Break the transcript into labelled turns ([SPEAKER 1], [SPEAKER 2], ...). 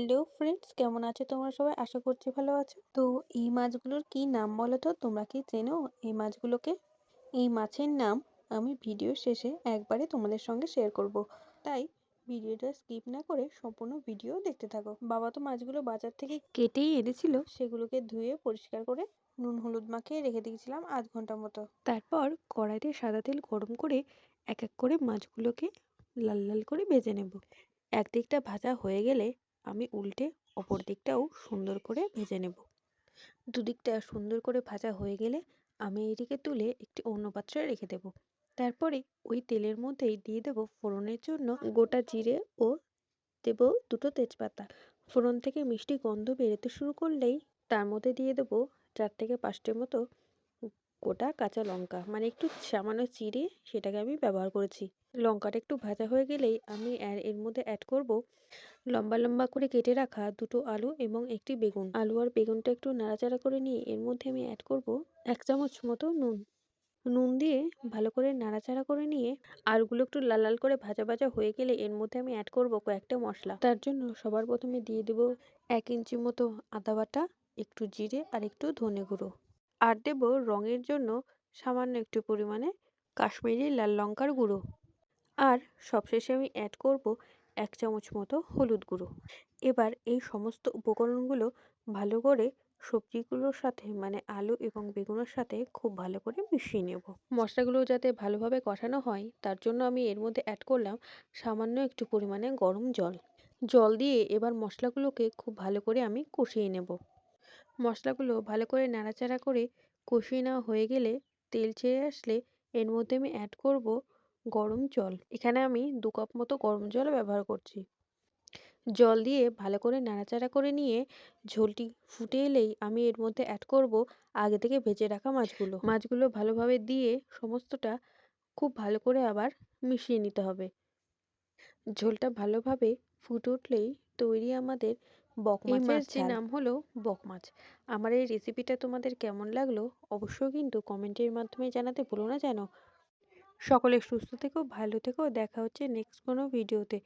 [SPEAKER 1] Hello friends কেমন আছো তোমরা সবাই? আশা করছি ভালো আছো। তো এই মাছগুলোর কি নাম বলো তো? তোমরা কি চেনো? এই মাছগুলোকে? এই মাছের নাম আমি ভিডিও শেষে একবারে তোমাদের সঙ্গে শেয়ার করব। তাই ভিডিওটা স্কিপ না করে সম্পূর্ণ ভিডিও দেখতে থাকো। বাবা তো মাছগুলো বাজার থেকে কেটেই এনেছিল, সেগুলোকে ধুয়ে পরিষ্কার করে নুন হলুদ মাখিয়ে রেখে দিয়েছিলাম আধ ঘণ্টা মতো। তারপর কড়াইতে সাদা তেল গরম করে এক এক করে মাছগুলোকে লাল লাল করে ভেজে নেব। একদিকটা ভাজা হয়ে গেলে আমি উল্টে অপর দিকটাও সুন্দর করে ভেজে নেব। দুদিকটা সুন্দর করে ভাজা হয়ে গেলে আমি এটিকে তুলে একটি অন্য পাত্রে রেখে দেব। তারপরে ওই তেলের মধ্যেই দিয়ে দেব ফোড়নের জন্য গোটা জিরে ও দেব দুটো তেজপাতা। ফোড়ন থেকে মিষ্টি গন্ধ বেরোতে শুরু করলেই তার মধ্যে দিয়ে দেবো চার থেকে পাঁচটির মতো গোটা কাঁচা লঙ্কা। মানে একটু সামান্য চিড়ে সেটাকে আমি ব্যবহার করেছি। লঙ্কাটা একটু ভাজা হয়ে গেলেই আমি এর মধ্যে অ্যাড করব লম্বা লম্বা করে কেটে রাখা দুটো আলু এবং একটি বেগুন। আলু আর বেগুনটা একটু নাড়াচাড়া করে নিয়ে এর মধ্যে আমি অ্যাড করব এক চামচ মতো নুন। নুন দিয়ে ভালো করে নাড়াচাড়া করে নিয়ে আলুগুলো একটু লাল লাল করে ভাজা ভাজা হয়ে গেলে এর মধ্যে আমি অ্যাড করব কয়েকটা মশলা। তার জন্য সবার প্রথমে দিয়ে দেব এক ইঞ্চি মতো আদা বাটা, একটু জিরে আর একটু ধনে গুঁড়ো। আর দেব রঙের জন্য সামান্য একটু পরিমাণে কাশ্মীরি লাল লঙ্কার গুঁড়ো। আর সবশেষে আমি অ্যাড করব এক চামচ মতো হলুদ গুঁড়ো। এবার এই সমস্ত উপকরণগুলো ভালো করে সবজিগুলোর সাথে মানে আলু এবং বেগুনের সাথে খুব ভালো করে মিশিয়ে নেব। মশলাগুলো যাতে ভালোভাবে কষানো হয়, তার জন্য আমি এর মধ্যে অ্যাড করলাম সামান্য একটু পরিমাণে গরম জল। জল দিয়ে এবার মশলাগুলোকে খুব ভালো করে আমি কষিয়ে নেব। মশলাগুলো ভালো করে নাড়াচাড়া করে কষিয়ে নেওয়া হয়ে গেলে তেল ছেড়ে আসলে এর মধ্যে আমি অ্যাড করব গরম জল। এখানে আমি দু কাপ মতো গরম জল ব্যবহার করছি। জল দিয়ে ভালো করে নাড়াচাড়া করে নিয়ে ঝোলটি ফুটে এলেই আমি এর মধ্যে অ্যাড করব আগে থেকে ভেজে রাখা মাছগুলো। মাছগুলো ভালোভাবে দিয়ে সমস্তটা খুব ভালো করে আবার মিশিয়ে নিতে হবে। ঝোলটা ভালোভাবে ফুটে উঠলেই তৈরি আমাদের বক মাছের যে নাম হলো বক মাছ আমার এই রেসিপিটা তোমাদের কেমন লাগল অবশ্যই কিন্তু কমেন্টের মাধ্যমে জানাতে ভুলো না যেন। সকলে সুস্থ থেকো ভালো থেকো দেখা হচ্ছে নেক্সট কোনো ভিডিওতে